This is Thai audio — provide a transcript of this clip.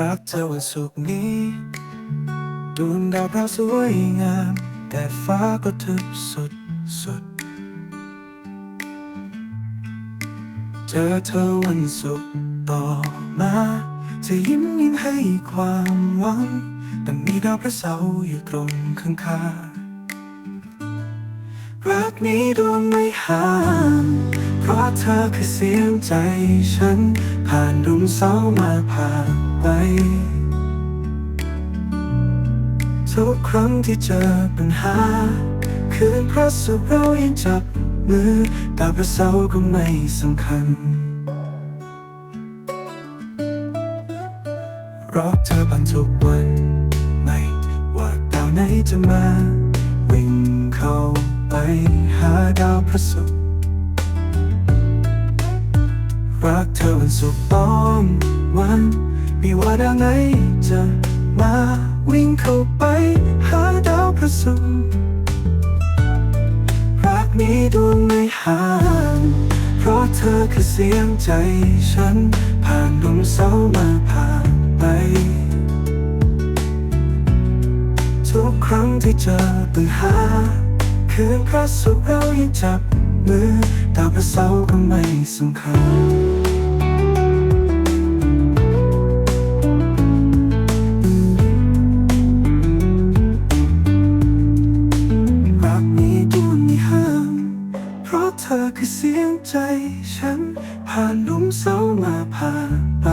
รักเธอวันศุกร์นี้ ดวงดาวพระสวยงาม แต่ฟ้าก็ทึบสุดสุดเจอเธอวันศุกร์ต่อมาจะยิ้มยิ้มให้ความหวัง แต่มีดาวพระเสาร์อยู่ตรงข้างๆรักนี้ดวงไม่ห่าง ธอคือเสียงใจฉัน ผ่านดุมเสามาผ่านไป ทุกครั้งที่เจอปัญหา คืนพระศุกร์เรายังจับมือดาวพระเสาร์ก็ไม่สำคัญรอเธอผ่านทุกวัน ไม่ว่าดาวไหนจะมา วิ่งเข้าไปหาดาวพระศุกร์ รักเธอวันศุกร์ต้องวันไม่ว่าดาวไหนจะมาวิ่งเข้าไปหาดาวพระศุกร์รักนี้ดวงไม่หางเพราะเธอคือเสียงใจฉัน ผ่านดวงเสามาผ่านไป ทุกครั้งที่เจอปัญหาคืนพระศุกร์เรายังจับมือดาวพระเสาร์ก็ไม่สำคัญ ธอคือเสียงใจฉัน ผ่านลุมเศร้ามาผ่านไป